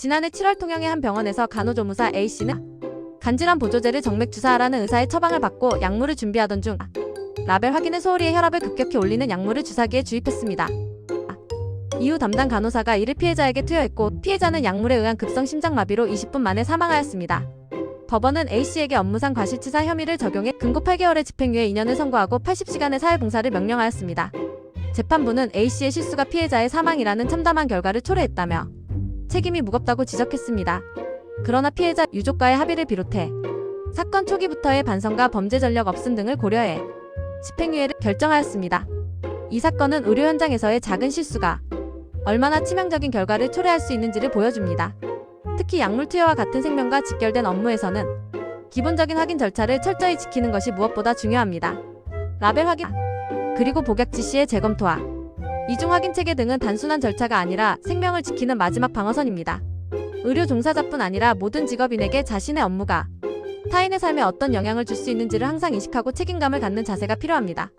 지난해 7월 통영의 한 병원에서 간호조무사 A씨는 간질환 보조제를 정맥 주사하라는 의사의 처방을 받고 약물을 준비하던 중 라벨 확인의 소홀히의 혈압을 급격히 올리는 약물을 주사기에 주입했습니다. 이후 담당 간호사가 이를 피해자에게 투여했고 피해자는 약물에 의한 급성 심장마비로 20분 만에 사망하였습니다. 법원은 A씨에게 업무상 과실치사 혐의를 적용해 금고 8개월의 집행유예 2년을 선고하고 80시간의 사회봉사를 명령하였습니다. 재판부는 A씨의 실수가 피해자의 사망이라는 참담한 결과를 초래했다며 책임이 무겁다고 지적했습니다. 그러나 피해자 유족과의 합의를 비롯해 사건 초기부터의 반성과 범죄 전력 없음 등을 고려해 집행유예를 결정하였습니다. 이 사건은 의료 현장에서의 작은 실수가 얼마나 치명적인 결과를 초래할 수 있는지를 보여줍니다. 특히 약물 투여와 같은 생명과 직결된 업무에서는 기본적인 확인 절차를 철저히 지키는 것이 무엇보다 중요합니다. 라벨 확인, 그리고 복약 지시의 재검토와 이중 확인 체계 등은 단순한 절차가 아니라 생명을 지키는 마지막 방어선입니다. 의료 종사자뿐 아니라 모든 직업인에게 자신의 업무가 타인의 삶에 어떤 영향을 줄 수 있는지를 항상 인식하고 책임감을 갖는 자세가 필요합니다.